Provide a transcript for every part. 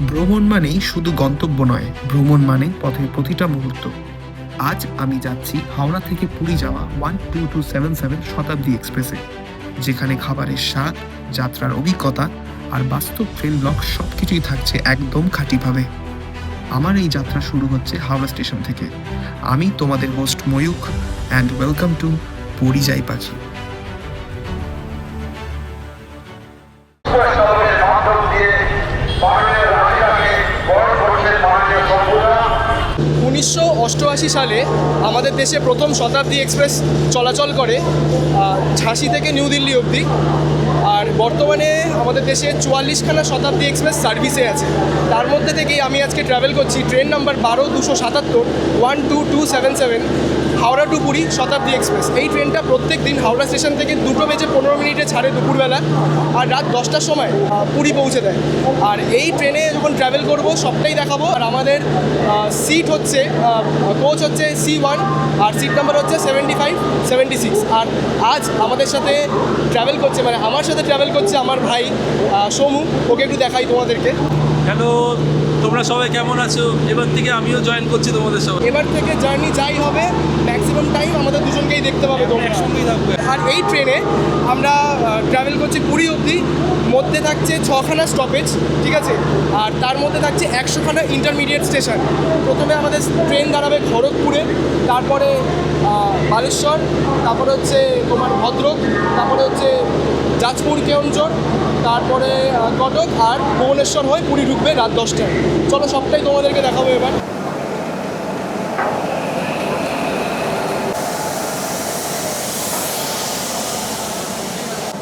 ভ্রমণ মানেই শুধু গন্তব্য নয়, ভ্রমণ মানে পথের প্রতিটা মুহূর্ত। আজ আমি যাচ্ছি হাওড়া থেকে পুরী যাওয়া one two two seven seven Shatabdi এক্সপ্রেসে, যেখানে খাবারের স্বাদ, যাত্রার অভিজ্ঞতা আর বাস্তব ট্রেন ব্লক সব কিছুই থাকছে একদম খাঁটিভাবে। আমার এই যাত্রা শুরু হচ্ছে হাওড়া স্টেশন থেকে। আমি তোমাদের host Mayukh and welcome to Puri যাই পাখি। উনিশশো অষ্টআশি সালে আমাদের দেশে প্রথম শতাব্দী এক্সপ্রেস চলাচল করে ঝাঁসি থেকে নিউ দিল্লি অবধি। আর বর্তমানে আমাদের দেশে চুয়াল্লিশখানা শতাব্দী এক্সপ্রেস সার্ভিসে আছে। তার মধ্যে থেকেই আমি আজকে ট্রাভেল করছি, ট্রেন নাম্বার বারো দুশো সাতাত্তর one two two seven seven Howrah to Puri Shatabdi express. এই ট্রেনটা প্রত্যেক দিন হাওড়া স্টেশন থেকে দুটো বেজে পনেরো মিনিটে ছাড়ে দুপুরবেলা আর রাত দশটার সময় পুরী পৌঁছে দেয়। আর এই ট্রেনে যখন ট্রাভেল করব, সবটাই দেখাবো। আর আমাদের সিট হচ্ছে কোচ হচ্ছে সি ওয়ান আর সিট নাম্বার হচ্ছে সেভেন্টি ফাইভ সেভেন্টি সিক্স আর আজ আমাদের সাথে ট্রাভেল করছে মানে আমার সাথে ট্রাভেল করছে আমার ভাই সোমু। ওকে একটু দেখাই তোমাদেরকে। হ্যালো তোমরা সবাই কেমন আছো? এবার থেকে আমিও জয়েন করছি তোমাদের সবাই। এবার থেকে জার্নি যাই হবে ম্যাক্সিমাম টাইম আমাদের দুজনকেই দেখতে পাবে তোমরা। একসঙ্গেই থাকবে। আর এই ট্রেনে আমরা ট্রাভেল করছি পুরী অবধি। মধ্যে থাকছে ছখানা স্টপেজ ঠিক আছে? আর তার মধ্যে থাকছে একশোখানা ইন্টারমিডিয়েট স্টেশন প্রথমে আমাদের ট্রেন দাঁড়াবে খড়গপুরে তারপরে বালেশ্বর তারপরে হচ্ছে তোমার ভদ্রক তারপরে হচ্ছে যাজপুর কেওনঝড় তারপরে কটক আর ভুবনেশ্বর হয়ে পুরী ঢুকবে রাত দশটায়। চলো, সবটাই তোমাদেরকে দেখাবো এবার।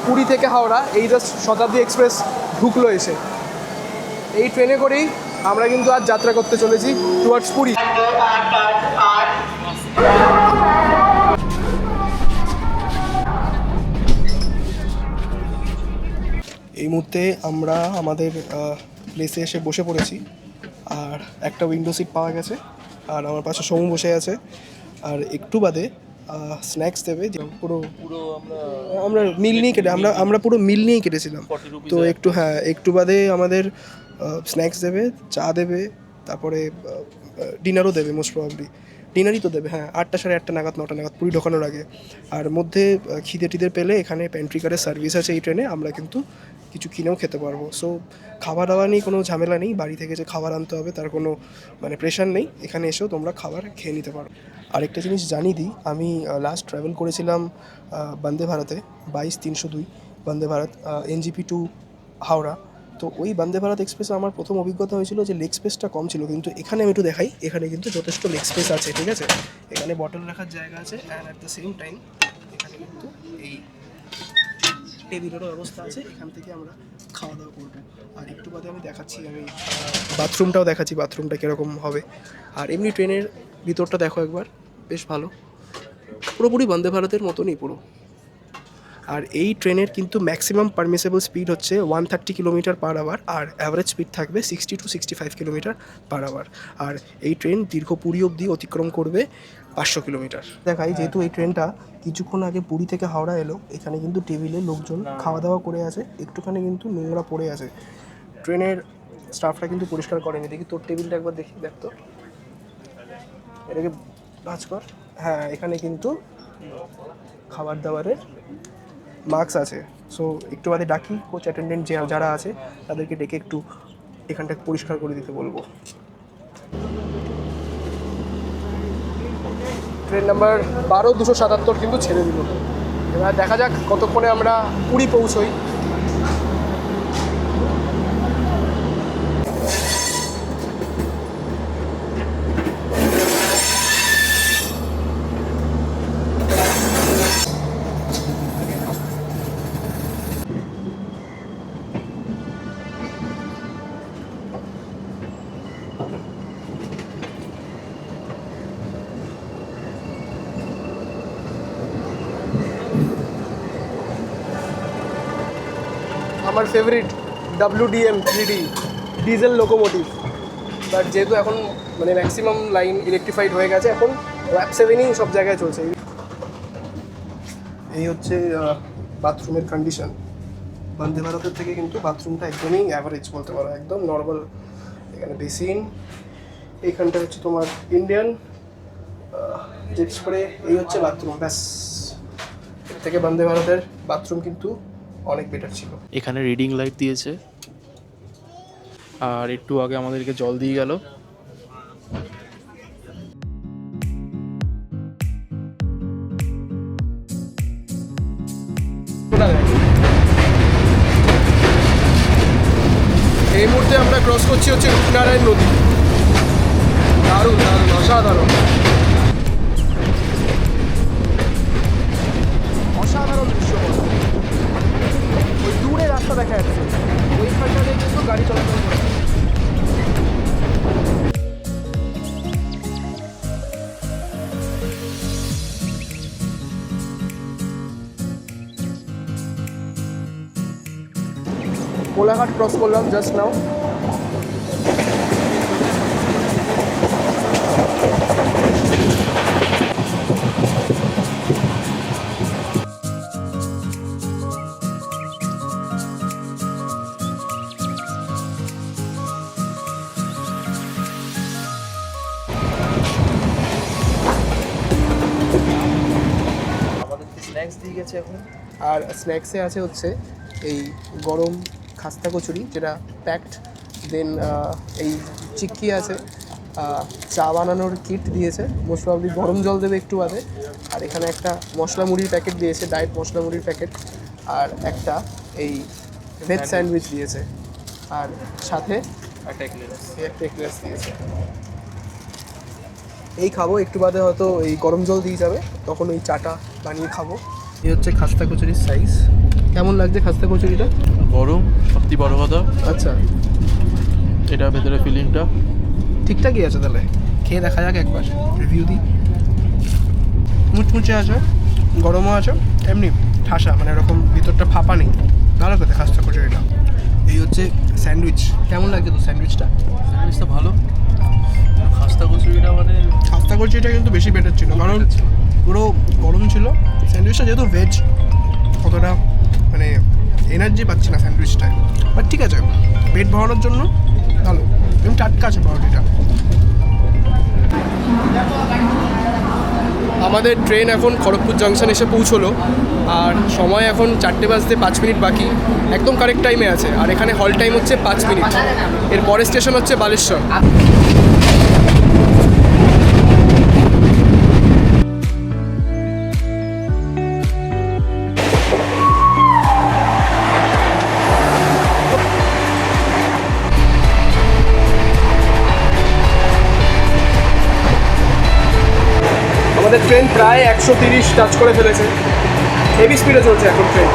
পুরী থেকে হাওড়া, এই জাস্ট শতাব্দী এক্সপ্রেস ঢুকলো এসে। এই ট্রেনে করেই আমরা কিন্তু আজ যাত্রা করতে চলেছি টুয়ার্ডস পুরী। এই মুহূর্তে আমরা আমাদের প্লেসে এসে বসে পড়েছি। আর একটা উইন্ডো সিট পাওয়া গেছে। আর আমার পাশে সমু বসে আছে। আর একটু বাদে স্ন্যাক্স দেবে যে পুরো পুরো আমরা আমরা মিল নিয়ে কেটে আমরা আমরা পুরো মিল নিয়েই কেটেছিলাম। তো একটু হ্যাঁ একটু বাদে আমাদের স্ন্যাক্স দেবে চা দেবে তারপরে ডিনারও দেবে মোস্ট প্রবাবলি ডিনারই তো দেবে হ্যাঁ আটটা সাড়ে আটটা নাগাদ নটা নাগাদ পুরী ঢোকানোর আগে। আর মধ্যে খিদে টিদের পেলে এখানে প্যান্ট্রি কারের সার্ভিস আছে এই ট্রেনে আমরা কিন্তু কিছু কিনেও খেতে পারব। সো খাওয়া দাওয়া নিয়ে কোনো ঝামেলা নেই। বাড়ি থেকে যে খাবার আনতে হবে, তার কোনো মানে প্রেশার নেই। এখানে এসেও তোমরা খাবার খেয়ে নিতে পারো। আরেকটা জিনিস জানিয়ে দিই। আমি লাস্ট ট্রাভেল করেছিলাম বন্দে ভারতে, বাইশ তিনশো দুই, বন্দে ভারত এনজিপি টু হাওড়া। তো ওই বন্দে ভারত এক্সপ্রেসে আমার প্রথম অভিজ্ঞতা হয়েছিল যে লেগ স্পেসটা কম ছিল। কিন্তু এখানে আমি একটু দেখাই। এখানে কিন্তু যথেষ্ট লেগ স্পেস আছে, ঠিক আছে? এখানে বটল রাখার জায়গা আছে and at the same time এখানে কিন্তু এই টেবিলেরও ব্যবস্থা আছে, এখান থেকে আমরা খাওয়া দাওয়া করব। আর একটু বাদে আমি দেখাচ্ছি, আমি বাথরুমটাও দেখাচ্ছি, বাথরুমটা কীরকম হবে। আর এমনি ট্রেনের ভিতরটা দেখো একবার, বেশ ভালো। পুরোপুরি বন্দে ভারতের মতনই পুরো। আর এই ট্রেনের কিন্তু ম্যাক্সিমাম পারমিসেবল স্পিড হচ্ছে one thirty kilometre per hour আর অ্যাভারেজ স্পিড থাকবে sixty two sixty five kilometre per hour আর এই ট্রেন দীর্ঘ পুরী অবধি অতিক্রম করবে পাঁচশো কিলোমিটার দেখাই যেহেতু এই ট্রেনটা কিছুক্ষণ আগে পুরী থেকে হাওড়া এলো এখানে কিন্তু টেবিলে লোকজন খাওয়া দাওয়া করে আছে একটুখানি কিন্তু নোংরা পড়ে আছে। ট্রেনের স্টাফরা কিন্তু পরিষ্কার করেনি। দেখি তোর টেবিলটা একবার দেখি দেখ তো। এটাকে ভাজ কর। হ্যাঁ এখানে কিন্তু খাবার দাবারের মার্কস আছে। সো একটু বাদে ডাকি কোচ অ্যাটেন্ডেন্ট যে যারা আছে, তাদেরকে ডেকে একটু এখানটা পরিষ্কার করে দিতে বলব। ট্রেন নাম্বার বারো দুশো সাতাত্তর কিন্তু ছেড়ে দিল। এবার দেখা যাক কতক্ষণে আমরা পুরী পৌঁছই। আমার favourite WDM three D diesel locomotive but যেহেতু এখন মানে ম্যাক্সিমাম লাইন ইলেকট্রিফাইড হয়ে গেছে, এখন ওয়াপ সেভেনই সব জায়গায় চলছে। এই হচ্ছে বাথরুমের কন্ডিশন বন্দে ভারতের থেকে কিন্তু বাথরুমটা একদমই অ্যাভারেজ বলতে পারো, একদম নর্মাল এখানে বেসিন এইখানটা হচ্ছে তোমার ইন্ডিয়ান জেটস করে এই হচ্ছে বাথরুম ব্যাস। এর থেকে বন্দে ভারতের বাথরুম কিন্তু অনেক বেটার ছিল। এখানে রিডিং লাইট দিয়েছে। আর একটু আগে আমাদেরকে জল দিয়ে গেল। এই মুহূর্তে আমরা ক্রস করছি হচ্ছে রূপনারায়ণ নদী। দারুণ দারুণ অসাধারণ অসাধারণ। রাস্তা দেখা যাচ্ছে। ওই দিয়ে কিন্তু গাড়ি চলাচল করে কোলাঘাট ক্রস করলাম জাস্ট নাও স্ন্যাক্স দিয়ে গেছে এখন। আর স্ন্যাক্সে আছে হচ্ছে এই গরম খাস্তা কচুরি যেটা প্যাকড দেন এই চিক্কি আছে। চা বানানোর কিট দিয়েছে। মোস্ট প্রবলি গরম জল দেবে একটু বাদে। আর এখানে একটা মশলা মুড়ির প্যাকেট দিয়েছে ডায়েট মশলা মুড়ির প্যাকেট আর একটা এই ভেজ স্যান্ডউইচ দিয়েছে। আর সাথে একটা এক্লেয়ার্স দিয়েছে। এই খাব একটু বাদে হয়তো এই গরম জল দিয়ে যাবে তখন ওই চাটা বানিয়ে খাব। এই হচ্ছে খাস্তা কচুরির সাইজ কেমন লাগছে খাস্তা কচুরিটা? গরম সবথেকে বড় কথা। আচ্ছা। এটা ভেতরে ফিলিংটা ঠিকঠাকই আছে তাহলে। খেয়ে দেখা যাক একবার রিভিউ দিই। মুচমুচে আছে? গরমও আছে? এমনি ঠাসা মানে এরকম ভিতরটা ফাঁপা নেই। ভালো খেতে খাস্তা কচুরিটা। এই হচ্ছে স্যান্ডউইচ। কেমন লাগছে তো স্যান্ডউইচটা? স্যান্ডউইচটা ভালো। কচুরিটা কিন্তু বেশি বেটার ছিল। কারণ পুরো গরম ছিল স্যান্ডউইচটা যেহেতু ভেজ অতটা মানে এনার্জি পাচ্ছি না স্যান্ডউইচটায়। বাট ঠিক আছে পেট ভরানোর জন্য ভালো। এবং টাটকা আছে পাউরুটিটা। আমাদের ট্রেন এখন খড়গপুর জাংশন এসে পৌঁছলো। আর সময় এখন চারটে বাজতে পাঁচ মিনিট বাকি। একদম কারেক্ট টাইমে আছে। আর এখানে হল টাইম হচ্ছে পাঁচ মিনিট। এর পরের স্টেশন হচ্ছে বালেশ্বর। আমাদের ট্রেন প্রায় একশো তিরিশ টাচ করে ফেলেছে। হেভি স্পিডে চলছে এখন ট্রেন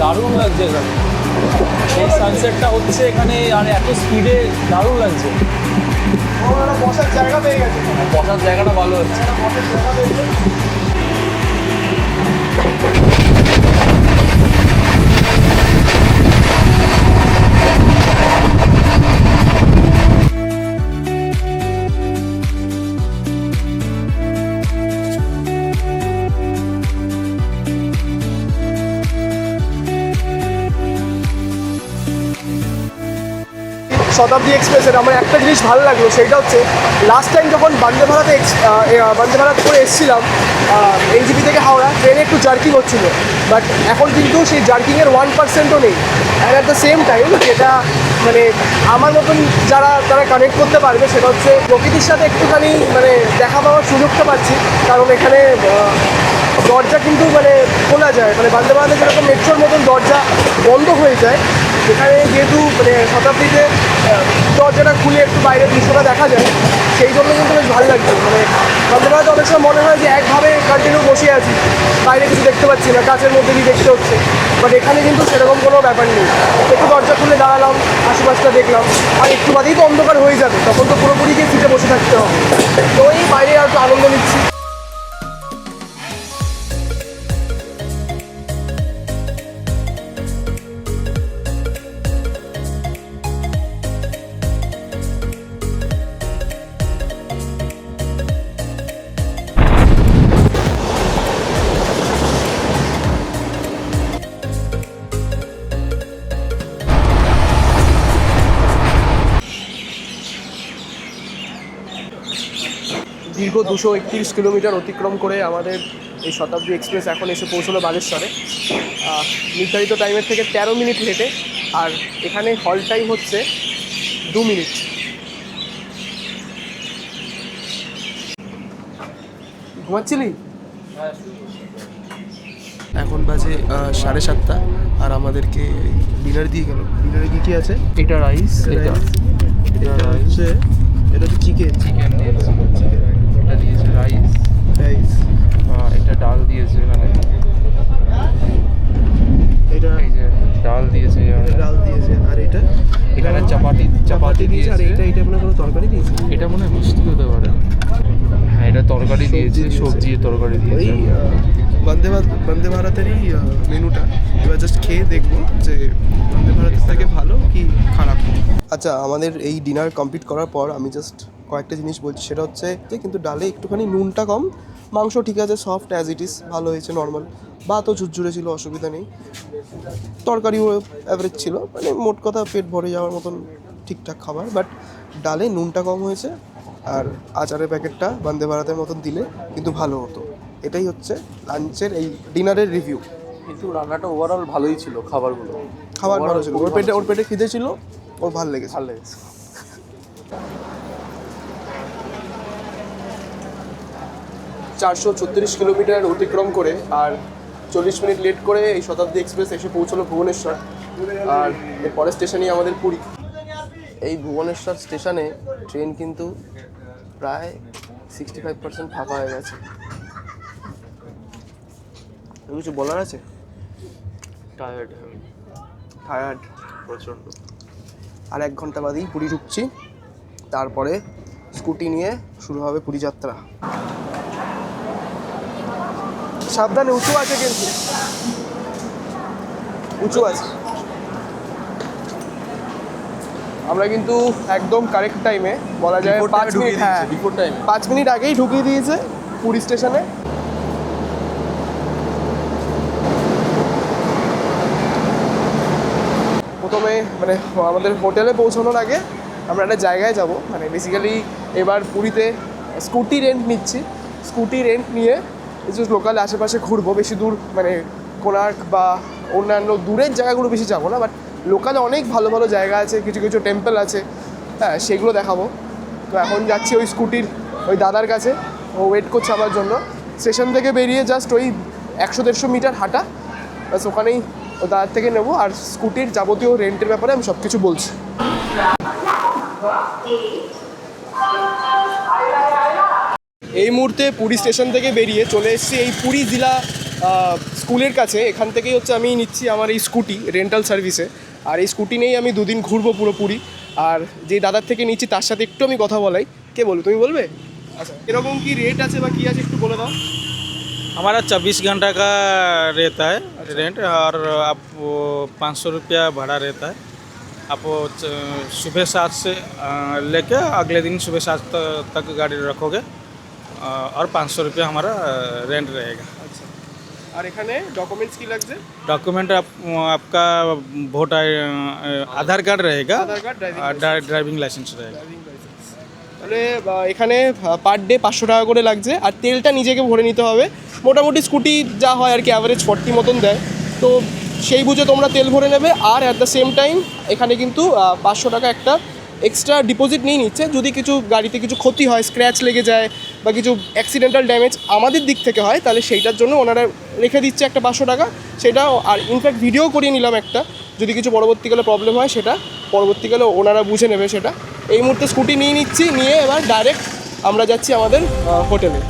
দারুণ লাগছে এখানে। এই সানসেটটা হচ্ছে এখানে আর এত স্পিডে দারুণ লাগছে। বসার জায়গা পেয়ে গেছে। বসার জায়গাটা ভালো হচ্ছে। শতাব্দী এক্সপ্রেসের আমার একটা জিনিস ভালো লাগল, সেটা হচ্ছে লাস্ট টাইম যখন বন্দে ভারতে বন্দে ভারত করে এসেছিলাম এনজিপি থেকে হাওড়া ট্রেনে একটু জার্কিং হচ্ছিল। বাট এখন কিন্তু সেই জার্কিংয়ের ওয়ান পার্সেন্টও নেই। And at the same time যেটা মানে আমার মতন যারা, তারা কানেক্ট করতে পারবে, সেটা হচ্ছে প্রকৃতির সাথে একটুখানি মানে দেখা পাওয়ার সুযোগটা পাচ্ছি। কারণ এখানে দরজা কিন্তু মানে খোলা যায়। মানে বন্দে ভারতে যেরকম মেট্রোর মতন দরজা বন্ধ হয়ে যায় এখানে যেহেতু মানে শতাব্দীতে দরজাটা খুলে একটু বাইরের দৃশ্যটা দেখা যায়, সেই জন্য কিন্তু বেশ ভালো লাগছে। মানে বন্দে ভারতে অনেক সময় মনে হয় যে একভাবে কন্টিনিউ বসে আছি, বাইরে কিছু দেখতে পাচ্ছি না কাছের মধ্যে দিয়ে দেখতে হচ্ছে। বাট এখানে কিন্তু সেরকম কোনো ব্যাপার নেই। একটু দরজা খুলে দাঁড়ালাম, আশেপাশটা দেখলাম, আর একটু বাদেই তো অন্ধকার হয়ে যাবে, তখন তো পুরোপুরি গিয়ে সিটে বসে থাকতে হবে। তো এই বাইরে আর আনন্দ নিচ্ছি। দীর্ঘ দুশো একত্রিশ কিলোমিটার অতিক্রম করে আমাদের এই শতাব্দী এক্সপ্রেস এখন এসে পৌঁছলো বালেশ্বরে। নির্ধারিত টাইমের থেকে তেরো মিনিট লেটে আর এখানে হল টাইম হচ্ছে দু মিনিট ঘুমাচ্ছিলি? এখন বাজে সাড়ে সাতটা আর আমাদেরকে ডিনার দিয়ে গেল। ডিনারে কি কি আছে? এটা রাইস এটা। এটা হচ্ছে এটা হচ্ছে চিকেন চিকেন দিয়েছে রাইস। রাইস। এটা ডাল দিয়েছে এখানে। এটা এই যে ডাল দিয়েছে ডাল দিয়েছে। আর এটা? এখানে চাপাটি চাপাতি দিয়েছে। আর এটা এটা মনে কোনো তরকারি দিয়েছে? এটা মনে হয় মিষ্টি হতে পারে। হ্যাঁ এটা তরকারি দিয়েছে। সবজি তরকারি দিয়েছে। বন্দে ভারত বন্দে ভারতেরই মেনুটা। এবার জাস্ট খেয়ে দেখব যে বন্দে ভারতের থেকে ভালো কি খারাপ। আচ্ছা আমাদের এই ডিনার কমপ্লিট করার পর আমি জাস্ট কয়েকটা জিনিস বলছি সেটা হচ্ছে যে কিন্তু ডালে একটুখানি নুনটা কম মাংস ঠিক আছে সফট অ্যাজ ইট ইজ ভালো হয়েছে নর্মাল ভাতও ঝুরঝুরে ছিল অসুবিধা নেই। তরকারিও অ্যাভারেজ ছিল মানে মোট কথা পেট ভরে যাওয়ার মতন ঠিকঠাক খাবার বাট ডালে নুনটা কম হয়েছে আর আচারের প্যাকেটটা বন্দে ভারতের মতন দিলে কিন্তু ভালো হতো। এটাই হচ্ছে লাঞ্চের এই ডিনারের রিভিউ কিন্তু রান্নাটা ওভারঅল ভালোই ছিল খাবারগুলো। খাবার ভালো ছিল। ওর পেটে ওর পেটে খিদে ছিল ওর ভালো লেগেছে। ভালো লেগেছে। চারশো ছত্রিশ কিলোমিটার অতিক্রম করে আর চল্লিশ মিনিট লেট করে এই শতাব্দী এক্সপ্রেস এসে পৌঁছলো ভুবনেশ্বর আর এর পরের স্টেশনই আমাদের পুরী। এই ভুবনেশ্বর স্টেশনে ট্রেন কিন্তু প্রায় সিক্সটি ফাইভ পার্সেন্ট ফাঁকা হয়ে গেছে। কিছু বলার আছে? টায়ার্ড টায়ার্ড প্রচণ্ড। আর এক ঘণ্টা বাদেই পুরী ঢুকছি। তারপরে স্কুটি নিয়ে শুরু হবে পুরী যাত্রা। সাবধানে উঁচু আছে কিন্তু। উঁচু আছে। আমরা কিন্তু একদম কারেক্ট টাইমে বলা যায় পাঁচ মিনিট হ্যাঁ পাঁচ মিনিট আগেই ঢুকিয়ে দিয়েছে পুরী স্টেশনে প্রথমে মানে আমাদের হোটেলে পৌঁছানোর আগে আমরা একটা জায়গায় যাব। মানে বেসিক্যালি এবার পুরীতে স্কুটি রেন্ট নিচ্ছি। স্কুটি রেন্ট নিয়ে কিছু লোকাল আশেপাশে ঘুরবো, বেশি দূর মানে কোণার্ক বা অন্যান্য দূরের জায়গাগুলো বেশি যাব না বাট লোকালে অনেক ভালো ভালো জায়গা আছে, কিছু কিছু টেম্পল আছে হ্যাঁ সেগুলো দেখাবো। তো এখন যাচ্ছি ওই স্কুটির, ওই দাদার কাছে, ও ওয়েট করছে আমার জন্য। স্টেশন থেকে বেরিয়ে জাস্ট ওই একশো দেড়শো মিটার হাঁটা, ব্যাস ওখানেই ও দাদার থেকে নেব, আর স্কুটির যাবতীয় রেন্টের ব্যাপারে আমি সব কিছু বলছি এই মুহূর্তে পুরী স্টেশন থেকে বেরিয়ে চলে এসেছি এই পুরী জেলা আহ, স্কুলের কাছে এখান থেকেই হচ্ছে আমি নিচ্ছি আমার এই স্কুটি রেন্টাল সার্ভিসে আর এই স্কুটি নিয়েই আমি দুদিন ঘুরবো পুরো পুরী আর যে দাদার থেকে নিচ্ছি তার সাথে একটু আমি কথা বলাই কে বলবো তুমি বলবে আচ্ছা এরকম কি রেট আছে বা কি আছে একটু বলে দাও हमारा चौबीस घंटा का रहता है रेंट और आप वो पाँच सौ रुपया भाड़ा रहता है आप वो च- सुबह सात से अ, लेके अगले दिन सुबह सात त- तक गाड़ी रखोगे अ, और पाँच सौ रुपया हमारा रेंट रहेगा আচ্ছা আর এখানে ডকুমেন্টস কি লাগছে डॉक्यूमेंट आप आपका वोट आई- अ, आधार कार्ड रहेगा আধার কার্ড ড্রাইভিং और ड्रा- ड्राइविंग लाइसेंस रहेगा তাহলে আহ, এখানে পার ডে পাঁচশো টাকা করে লাগছে আর তেলটা নিজেকে ভরে নিতে হবে মোটামুটি স্কুটি যা হয় আর কি অ্যাভারেজ ফর্টি মতন দেয় তো সেই বুঝে তোমরা তেল ভরে নেবে আর অ্যাট দ্য সেম টাইম এখানে কিন্তু পাঁচশো টাকা একটা এক্সট্রা ডিপোজিট নিয়ে নিচ্ছে। যদি কিছু গাড়িতে কিছু ক্ষতি হয় স্ক্র্যাচ লেগে যায় বা কিছু অ্যাক্সিডেন্টাল ড্যামেজ আমাদের দিক থেকে হয়, তাহলে সেইটার জন্য ওনারা রেখে দিচ্ছে একটা পাঁচশো টাকা। সেটা আর ইনফ্যাক্ট ভিডিও করিয়ে নিলাম একটা। যদি কিছু পরবর্তীকালে প্রবলেম হয় সেটা, পরবর্তীকালে ওনারা বুঝে নেবে সেটা। এই মুহূর্তে স্কুটি নিয়ে নিচ্ছি, নিয়ে এবার ডাইরেক্ট আমরা যাচ্ছি আমাদের হোটেলে